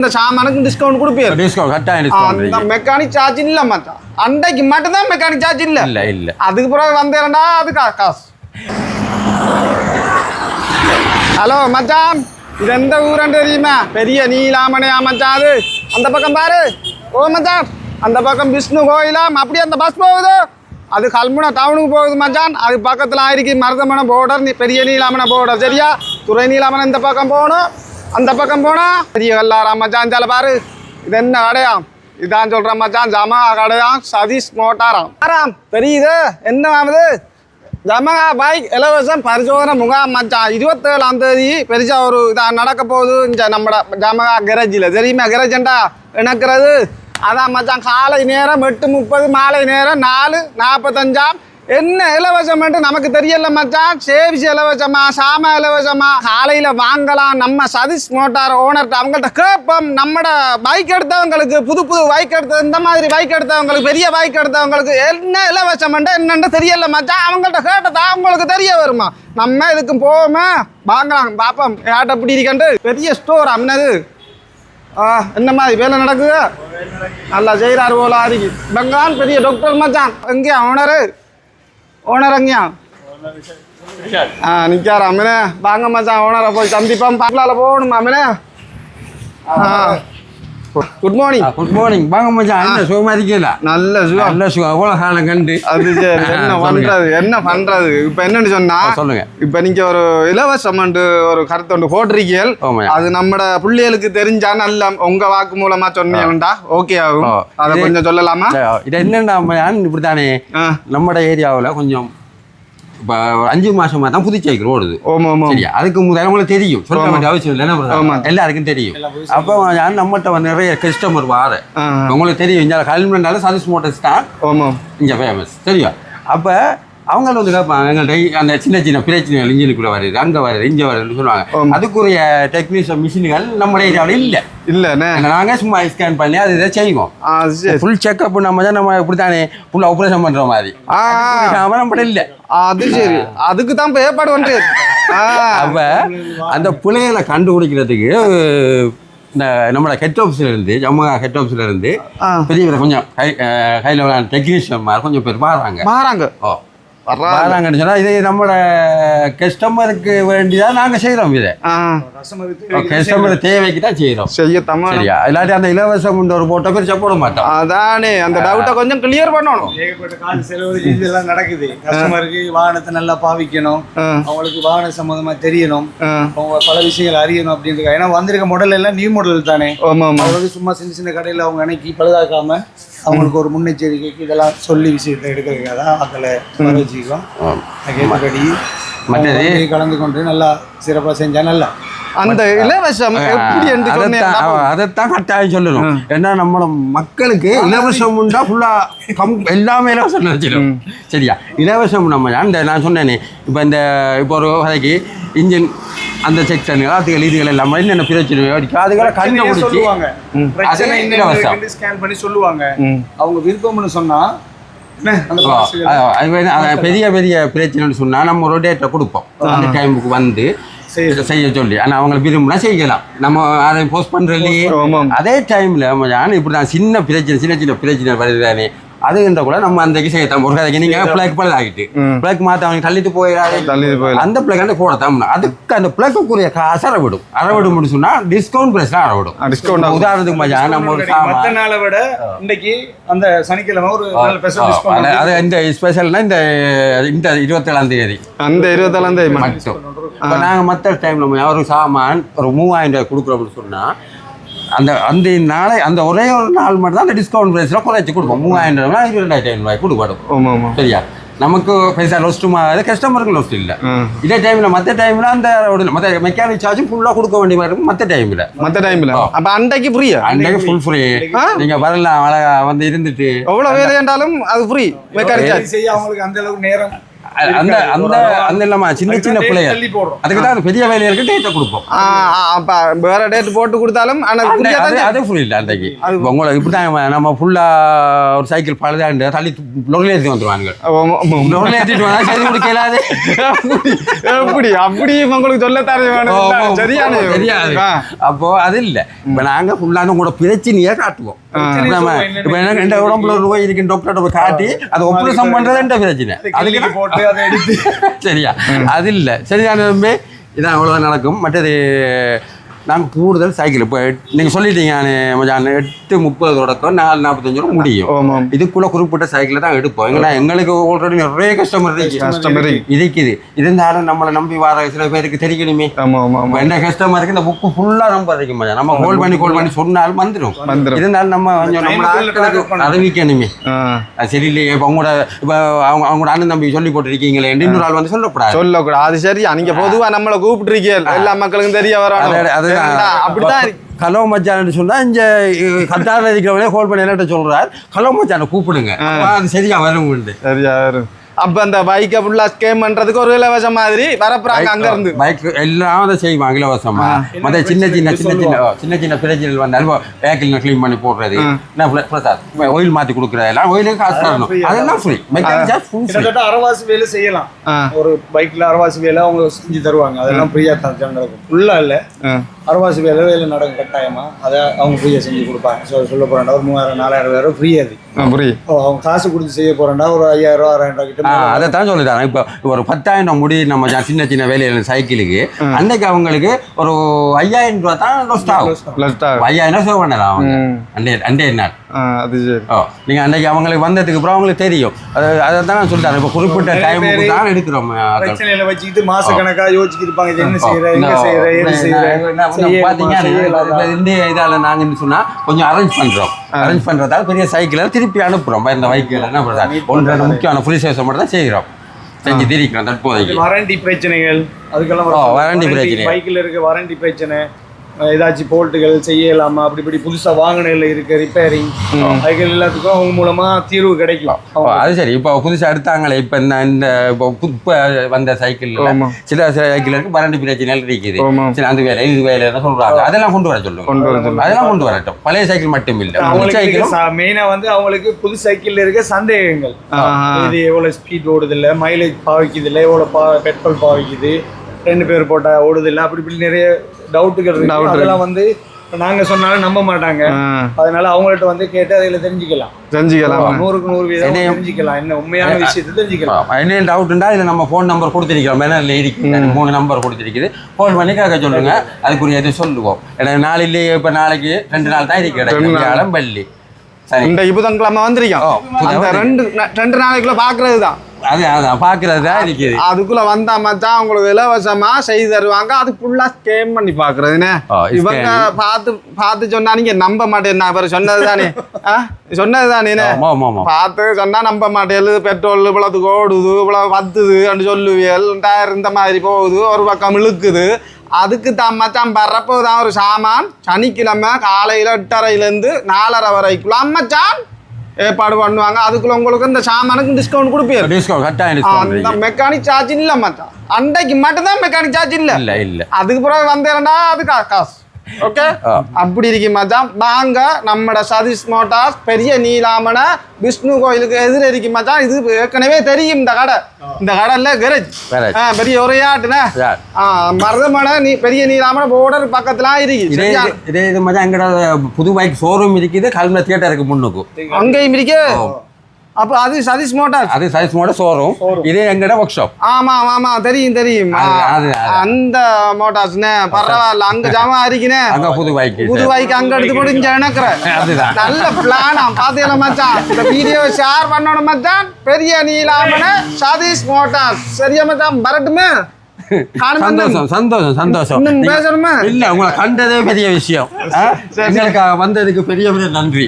இந்த சாமானுக்கு டிஸ்கவுண்ட் கொடுப்பீங்க டிஸ்கவுண்ட் கட்டாயம் அந்த டிஸ்கவுண்ட் மெக்கானிக் சார்ஜ் இல்ல மச்சான். அன்றைக்கு மட்டும்தான் மெக்கானிக் சார்ஜ் இல்ல. இல்ல இல்ல. அதுக்கு பிறகு வந்தேன்டா அது காசு. ஹலோ மச்சான். இது எந்த ஊரன்னு தெரியுமா? பெரிய நீலாமணையா மச்சான் அது. அந்த பக்கம் பாரு. ஓ மச்சான். அந்த பக்கம் விஷ்ணு கோயிலாம் அப்படியே அந்த பஸ் போகுது. அது கல்முனை டவுனுக்கு போகுது மச்சான். அது பக்கத்தில் ஆயிருக்கு மருதமனை போர்டர் பெரிய நீலாமணை போர்டர் சரியா? துறை நீலாமணை இந்த பக்கம் போகணும். அந்த பக்கம் போனா பெரிய கல்லாரா மச்சான் சில பாரு. இது என்ன கடையாம் இதான் சொல்கிறேன் மச்சான் ஜமா கடையாம் சதீஷ் மோட்டாராம். ஆறாம் தெரியுது? என்ன ஆகுது? ஜமகா பைக் இலவசம் பரிசோதனை முகாம் மச்சான். இருபத்தேழாம் தேதி பெருசா ஒரு இதாக நடக்க போகுது. இந்த நம்ம ஜமகா கிரேஜில் தெரியுமா கரேஜண்டா இணக்கிறது. அதான் மச்சான் காலை நேரம் எட்டு முப்பது மாலை நேரம் நாலு நாற்பத்தஞ்சாம் என்ன இலவசம்ன்ட்டு நமக்கு தெரியல மச்சான். சேவிச்சு இலவசமா சாம இலவசமா காலையில் வாங்கலாம். நம்ம சதீஷ் மோட்டார் ஓனர்கிட்ட அவங்கள்ட்ட கேட்போம். நம்மட பைக் எடுத்தவங்களுக்கு புது புது பைக் எடுத்த இந்த மாதிரி பைக் எடுத்தவங்களுக்கு பெரிய பைக் எடுத்தவங்களுக்கு என்ன இலவசம்ன்ட்டு என்னன்னு தெரியல மச்சான். அவங்கள்ட்ட கேட்டதா அவங்களுக்கு தெரிய வருமா? நம்ம இதுக்கு போவோமே? வாங்கலாம் பாப்போம் யார்கிட்ட இப்படி இருக்கண்டு பெரிய ஸ்டோர் அம்னது ஆ என்ன மாதிரி வேலை நடக்குது? நல்லா செய்கிறார் போல பெங்கான் பெரிய டாக்டர் மச்சான். எங்கே ஓனரு ஓனர் எங்கேயா? ஆ நிற்காரா அம்மனே வாங்க மச்சான். ஓனரை போய் சந்திப்போம். பாக்கலால போகணுமா அம்மனே ஆ. குட் மார்னிங் குட் மார்னிங் வாங்க மச்சான். என்ன சுகமா இருக்கீங்களா? நல்ல சுகம். நல்ல சுகம். எவ்வளோ காலம் கண்டு? அது சரி. என்ன. பண்றது? என்ன பண்றது? இப்ப என்னன்னு சொன்னா சொல்லுங்க. இப்ப நீங்க ஒரு இலவசம்ன்ட்டு ஒரு கருத்து ஒன்று போட்டிருக்கீங்க ஆமாய்யா. அது நம்மட பிள்ளைகளுக்கு தெரிஞ்சா நல்ல உங்க வாக்கு மூலமா சொன்னீங்கடா ஓகே ஆகும். அதை கொஞ்சம் சொல்லலாமா? இது என்னன்னா மச்சான்? இப்படித்தானே? ஆ. நம்மட ஏரியாவில் கொஞ்சம் இப்போ அஞ்சு மாசமா தான் புது சைக்கிள் ஓடுது சரியா? அதுக்கு முதல்ல தெரியும். சொல்ல. வேண்டிய அவசியம் இல்லை. என்ன ஆமா. பிரதர்? எல்லாருக்கும் தெரியும். அப்போ நான் நம்மகிட்ட வந்து நிறைய கஸ்டமர் வார. உங்களுக்கு தெரியும். இங்கே கல்மெண்டால சதீஷ் மோட்டர்ஸ் தான் இங்கே ஃபேமஸ் தெரியும் அப்போ அவங்க வந்து கேட்பாங்க எங்கள்கிட்ட அந்த சின்ன சின்ன பிரச்சனைகள் இன்ஜினுக்குள்ளே வருது அங்கே வருது இங்கே வருதுன்னு சொல்லுவாங்க. அதுக்குரிய டெக்னீஷியன் மிஷின்கள் நம்ம ஏரியாவில் இல்லை. இல்லண்ணே நாங்கள் சும்மா ஸ்கேன் பண்ணி அது இதை செய்வோம். ஃபுல் செக்அப் நம்ம தான் நம்ம இப்படி தானே ஃபுல் ஆப்ரேஷன் பண்ணுற மாதிரி நம்மகிட்ட இல்லை. அது சரி. அதுக்கு தான் இப்ப ஏற்பாடு வந்து அப்போ அந்த பிள்ளைகளை கண்டுபிடிக்கிறதுக்கு இந்த நம்மளோட ஹெட் ஆஃபீஸில் இருந்து ஜம்மு ஹெட் ஆஃபீஸில் இருந்து. பெரிய கொஞ்சம் கை கையில் டெக்னீஷியன் மாதிரி கொஞ்சம் பேர் வராங்க மாறாங்க. ஓ. வர்றாங்க வராங்கன்னு சொன்னால் இது நம்மளோட கஸ்டமருக்கு வேண்டியதாக நாங்கள் செய்கிறோம் இதை. கஸ்டமர் தேவைக்கு தான் செய்கிறோம் செய்ய தமிழ் சரியா? இல்லாட்டி அந்த இலவசம் ஒரு போட்ட பேர் போட மாட்டோம். அதானே அந்த டவுட்டை கொஞ்சம் கிளியர் பண்ணணும். ஏகப்பட்ட காசு செலவழிச்சு இதெல்லாம் நடக்குது. கஸ்டமருக்கு வாகனத்தை நல்லா பாவிக்கணும். அவங்களுக்கு வாகன சம்மந்தமா தெரியணும். அவங்க பல விஷயங்கள் அறியணும் அப்படின்றது. ஏன்னா வந்திருக்க மாடல் எல்லாம் நியூ மாடல் தானே. ஆமா ஆமா அவங்க வந்து சும்மா சின்ன சின்ன கடையில் அவங்க அன்னைக்கு பழுதாக்காம அவங்களுக்கு ஒரு முன்னெச்சரிக்கைக்கு இதெல்லாம் சொல்லி விஷயத்தை எடுக்கிறதுக்காக தான் வர வச்சுக்கோம் மற்றது- கலந்து கொண்டு நல்லா சிறப்பாக செஞ்சா நல்லா. அந்த இலவசம் எப்படி என்று அதைத்தான் கட்டாயம் சொல்லணும். ஏன்னா நம்ம மக்களுக்கு இலவசம் உண்டா ஃபுல்லா கம் எல்லாமே இலவசம் நினைச்சிடும் சரியா? இலவசம் நம்ம அந்த நான் சொன்னேனே இப்போ இந்த இப்போ ஒரு வகைக்கு இன்ஜின் அந்த செக்ஷன் அதுகள் இதுகள் எல்லாம் என்னென்ன பிரச்சனை இருக்கு அதுகளை கண்டுபிடிச்சி என்ன. ஸ்கேன் பண்ணி சொல்லுவாங்க. அவங்க விருப்பம்னு சொன்னா என்ன, பெரிய பெரிய பிரச்சனைன்னு சொன்னால் நம்ம ஒரு டேட்டை கொடுப்போம். அந்த டைமுக்கு வந்து செய்ய சொல்லி. ஆனால் அவங்க விரும்பினா செய்யலாம். நம்ம அதை போஸ்ட் பண்ணுறதுலையே ஆமாம். அதே டைமில் நான் இப்படி தான் சின்ன பிரச்சனை சின்ன சின்ன பிரச்சனை வருதுதானே அதுன்ற கூட நம்ம அந்த செய்யத்தான் ஒரு கதைக்கு நீங்கள் பிளாக் பழக ஆகிட்டு. பிளாக் மாற்ற அவங்க தள்ளிட்டு போயிடாது. அந்த பிளாக் வந்து போடத்தான் அதுக்கு அந்த பிளாக்குரிய காசு அறவிடும். அறவிடும் சொன்னால் டிஸ்கவுண்ட் ப்ரைஸ்லாம் அறவிடும். discount ஆகும். உதாரணத்துக்கு மச்சான் நம்ம ஒரு மத்த நாளை விட இன்னைக்கு அந்த சனிக்கிழமை ஒரு அது டிஸ்கவுண்ட் அது இந்த ஸ்பெஷல்னா இந்த இந்த இருபத்தேழாம் தேதி. அந்த இருபத்தேழாம் தேதி மட்டும். இப்போ நாங்கள் மற்ற டைமில் ஒரு சாமான் ஒரு மூவாயிரம் ரூபாய் கொடுக்குறோம்னு சொன்னால் அந்த அந்த நாளை அந்த ஒரே ஒரு நாள் மட்டும் தான் அந்த டிஸ்கவுண்ட் ப்ரைஸில் குறைச்சி கொடுப்போம். மூவாயிரம் ரூபாய் இருபதாயிரத்தி ஐநூறுபாய் கொடுக்கணும் சரியா? நமக்கு பெருசாக லொஸ்ட்டுமா அது கஸ்டமருக்கு லொஸ்ட் இல்லை. இதே டைமில் மற்ற டைமில் அந்த மற்ற மெக்கானிக் சார்ஜும் ஃபுல்லாக கொடுக்க வேண்டிய மாதிரி இருக்கும் மற்ற டைமில் மத்த டைம்ல அப்ப அன்றைக்கு ஃப்ரீயா அன்றைக்கு ஃபுல் ஃப்ரீ? நீங்கள் வரலாம் அழகா வந்து இருந்துட்டு. எவ்வளவு வேலை என்றாலும் அது ஃப்ரீ மெக்கானிக் சார்ஜ் செய்ய அவங்களுக்கு அந்த அளவுக்கு நேரம் அந்த அந்த அந்த இல்லாம சின்ன சின்ன போடுறோம். அதுக்கு தான் பெரிய வேலைகளுக்கு டேட்டை கொடுப்போம். வேற டேட் போட்டு கொடுத்தாலும் ஆனா அந்த- புரியாதான் அது ஃபுல் இல்லை அன்றைக்கு. உங்களை இப்படி தான் நம்ம ஃபுல்லாக ஒரு சைக்கிள் பழுதாண்டு தள்ளி லொரில் ஏற்றி வந்துருவாங்க லொரில் ஏற்றிட்டு வந்தா சரி கொடுக்க இயலாது எப்படி அப்படி உங்களுக்கு சொல்ல தர வேணும். சரியான தெரியாது. அப்போ அது இல்லை. இப்போ நாங்கள் ஃபுல்லாக உங்களோட பிரச்சனையை காட்டுவோம். இப்போ எனக்கு ரெண்டு உடம்புல ஒரு நோய் இருக்கு டாக்டர்கிட்ட போய் காட்டி அதை ஒப்பரேஷன் பண்ணுறது எந்த பிரச்சனை. அதுக்கு அதுக்கு போட்டு அதை எடுத்து. சரியா? அது இல்லை. சரியான இதான் அவ்வளோதான் நடக்கும். மற்றது நாங்கள் கூடுதல் சைக்கிள் இப்போ நீங்கள் சொல்லிட்டீங்க நான் எட்டு முப்பது தொடக்கம் நாலு நாற்பத்தஞ்சு ரூபா முடியும். இதுக்குள்ள குறிப்பிட்ட சைக்கிள் தான் எடுப்போம். எங்கன்னா எங்களுக்கு ஆல்ரெடி நிறைய கஸ்டமர் இருக்கு. கஸ்டமர் இருக்குது இருந்தாலும் நம்மளை நம்பி வர சில பேருக்கு தெரியணுமே என்ன கஸ்டமருக்கு இந்த புக்கு ஃபுல்லாக நம்ப வைக்க மாட்டோம் நம்ம கால் பண்ணி கால் பண்ணி சொன்னாலும் வந்துடும். இருந்தாலும் நம்ம கொஞ்சம் நம்ம. அறிவிக்கணுமே ஆ. அது சரியில்லையே. இப்போ உங்களோட இப்போ அவங்க அவங்களோட அண்ணன் தம்பி சொல்லி போட்டிருக்கீங்களே இன்னொரு ஆள் வந்து சொல்லக்கூடாது. சொல்லக்கூடாது. அது சரியா? நீங்க பொதுவா நம்மள கூப்பிட்டுருக்கீங்க. எல்லா மக்களுக்கும் தெரிய. ஏன்டா, அப்படிதான். ஹலோ மச்சான்னு சொன்னா இங்க கட்டாரில் இருக்கிறவனே கால் பண்ணி என்னட்ட சொல்றார். ஹலோ மச்சானை கூப்பிடுங்க. அது சரியா வரும் உண்டு. சரியா வரும். அப்ப அந்த பைக்கை ஃபுல்லா ஸ்கேம் பண்றதுக்கு ஒரு இலவசம் மாதிரி வரப்புறாங்க அங்க இருந்து பைக் எல்லாம் அதை செய்வாங்க இலவசமா. மற்ற சின்ன சின்ன சின்ன சின்ன சின்ன சின்ன பிரச்சனைகள் வந்தாலும் பேக்கில் க்ளீன் பண்ணி போடுறது. என்ன பிர- பிரசாத் ஆயில் மாற்றி கொடுக்குறது. எல்லாம் ஆயிலுக்கு காசு தரணும். அதெல்லாம் free mechanic charge full free கிட்டத்தட்ட அரவாசி வேலை செய்யலாம். ஒரு பைக்ல அரவாசி வேலை அவங்க செஞ்சு தருவாங்க. அதெல்லாம் ஃப்ரீயா தான் நடக்கும் ஃபுல்லா இல்ல. அரவாசி வேலை வேலை நடக்கும் கட்டாயமா? அதை அவங்க ஃப்ரீயா செஞ்சு கொடுப்பாங்க. ஸோ சொல்ல போறாண்டா ஒரு மூவாயிரம் நாலாயிரம் வேறு ஃப்ரீ அது. புரியுது ஓ, அவங்க காசு கொடுத்து செய்ய போறாண்டா ஒரு ஐயாயிரம் ரூபா ஆறாயிரம் ரூபா கிட்ட அதை தான் சொல்லித்தரேன் இப்போ ஒரு பத்தாயிரம் முடி நம்ம சின்ன சின்ன வேலையில் சைக்கிளுக்கு அன்னைக்கு அவங்களுக்கு ஒரு ஐயாயிரம் ரூபா தான் லொஸ்ட் ஆகும். லெஃப்ட் ஐயாயிரம் ரூபா சேவ் பண்ணலாம் அவங்க. அண்டே அண்டே நாள். அது சரி. ஓ நீங்கள் அன்னைக்கு அவங்களுக்கு வந்ததுக்கு அப்புறம் அவங்களுக்கு தெரியும். அது அதை தான் நான் சொல்லிட்டேன். இப்போ குறிப்பிட்ட பேரு தான் எடுக்கிறோம். பிரச்சனையில வச்சுக்கிட்டு மாச கணக்கா யோசிச்சுட்டு இருப்பாங்க இது என்ன செய்யற இந்த- செய்யற. இந்த- செய்யற இந்த- இந்த- இதால நாங்க என்ன சொன்னா கொஞ்சம் அரேஞ்ச் பண்றோம். அரேஞ்ச் பண்றதால பெரிய சைக்கிளை திருப்பி அனுப்புறோம். இந்த வைக்கிள் என்ன பண்றது? ஒன்று முக்கியமான புலி சேஷம் மட்டும் தான் செய்கிறோம் செஞ்சு திரிக்கிறோம் தற்போதைக்கு. வாரண்டி பிரச்சனைகள் அதுக்கெல்லாம் வாரண்டி பிரச்சனை. பைக்கில் இருக்க வாரண்டி பிரச்சனை. ஏதாச்சும் போல்ட்டுகள் செய்யலாமா? அப்படி இப்படி புதுசா வாகனங்கள்ல இருக்க ரிப்பேரிங் அதுகள் எல்லாத்துக்கும் அவங்க மூலமா தீர்வு கிடைக்கும் ஓ, அது சரி. இப்போ புதுசா எடுத்தாங்களே இப்போ இந்த இந்த இப்போ வந்த சைக்கிள். சில சைக்கிள் இருக்கு பரண்டு பிரச்சனைகள் இருக்குது. சில அந்த வேலை இது வேலை சொல்றாங்க. அதெல்லாம் கொண்டு வர சொல்லுங்க. கொண்டு வர. அதெல்லாம் கொண்டு வரட்டும். பழைய சைக்கிள் மட்டும் இல்லை. அவங்களுக்கு சைக்கிளும் மெயினா வந்து அவங்களுக்கு புது சைக்கிள்ல இருக்க சந்தேகங்கள். இது எவ்வளவு ஸ்பீட் ஓடுது இல்ல மைலேஜ் பாவிக்குது இல்ல எவ்வளவு பா பெட்ரோல் பாவிக்குது? ரெண்டு பேர் போட்டா ஓடுது இல்ல அப்படி இப்படி நிறைய டவுட்டுகள் இருக்கு. இருக்கு. அதெல்லாம் வந்து நாங்க சொன்னாலும் நம்ப மாட்டாங்க. அதனால அவங்கள்ட்ட வந்து கேட்டு அதில் தெரிஞ்சுக்கலாம். செஞ்சுக்கலாம் நூறுக்கு நூறு வீதம் தெரிஞ்சுக்கலாம். என்ன உண்மையான விஷயத்தை தெரிஞ்சுக்கலாம். என்ன டவுட்ண்டா இதில் நம்ம ஃபோன் நம்பர் கொடுத்துருக்கிறோம். பேனரில் இருக்குது மூணு நம்பர் கொடுத்துருக்குது. ஃபோன் பண்ணி கேட்க சொல்லுங்க. அதுக்குரிய இது சொல்லுவோம். ஏன்னா நாளிலேயே இப்போ நாளைக்கு ரெண்டு நாள் தான் இருக்கு வெள்ளி. சரி. இந்த புதன்கிழமை வந்திருக்கோம் ரெண்டு ரெண்டு நாளைக்குள்ள பாக்குறது தான் அது அதான் பார்க்கறது தான் இருக்குது அதுக்குள்ள வந்தா மச்சான் உங்களுக்கு இலவசமா செய்து தருவாங்க. அது ஃபுல்லா ஸ்கேம் பண்ணி பாக்குறதுனே. ஓ, scan. இவங்க பார்த்து பார்த்து சொன்னா நீங்க நம்ப மாட்டேன் நான் இவர் சொன்னது தானே? சொன்னது தானே பார்த்து சொன்னா நம்ப மாட்டேன் பெட்ரோல் இவ்வளவுக்கு ஓடுது இவ்வளவு வத்துது சொல்லுவியல். டயர் இந்த மாதிரி போகுது ஒரு பக்கம் இழுக்குது. அதுக்கு தான் மச்சான் பறப்போ தான் ஒரு சாமான். சனிக்கிழமை காலையில் எட்டரையிலேருந்து நாலரை வரைக்குள்ள மச்சான். ஏற்பாடு பண்ணுவாங்க. அதுக்குள்ள உங்களுக்கு இந்த சாமானுக்கு டிஸ்கவுண்ட் கொடுப்பீர். டிஸ்கவுண்ட் கட்டாயம் அந்த மெக்கானிக் சார்ஜ் இல்ல மச்சான். அன்றைக்கு மட்டும்தான் மெக்கானிக் சார்ஜ் இல்ல. இல்லை இல்லை. அதுக்கு பிறகு வந்தேன்டா அது காசு. ஓகே. அப்படி இருக்கு மச்சான். வாங்க நம்மட சதீஷ் மோட்டார்ஸ் பெரிய நீலாமண விஷ்ணு கோயிலுக்கு எதிர இருக்கு மச்சான். இது ஏற்கனவே தெரியும் இந்த கடை. இந்த கடையில் கரேஜ் பெரிய. ஆ மருதமனை நீ பெரிய நீலாமண போர்டர் பக்கத்துல இருக்கு. இதே சரியா? இது- மாதிரி எங்கட புது பைக் ஷோரூம் இருக்குது கல்முனை தியேட்டருக்கு முன்னுக்கு. அங்கேயும் இருக்கு? அப்ப அது சதீஷ் மோட்டார்ஸ் அது சைஸ் மோட ஷோரூம் இதே எங்கட ஒர்க் ஷாப் ஆமா ஆமா. தெரியும் தெரியும். அந்த மோட்டார்ஸ்னே பரவாயில்ல. அங்க ஜாமா இருக்குனே அங்க புது பைக் புது பைக் அங்க எடுத்து போட்டு இங்க இணக்குறேன். நல்ல பிளானா பாத்தீங்களா மச்சான்? இந்த வீடியோ ஷேர் பண்ணணும் மச்சான். பெரிய நீலாமன சதீஷ் மோட்டார்ஸ் சரியா மச்சான்? வரட்டுமே? சந்தோஷம் சந்தோஷம் சந்தோஷம். பேசணுமா? இல்ல உங்களை கண்டதே பெரிய விஷயம்? எங்களுக்கு வந்ததுக்கு பெரிய பெரிய நன்றி.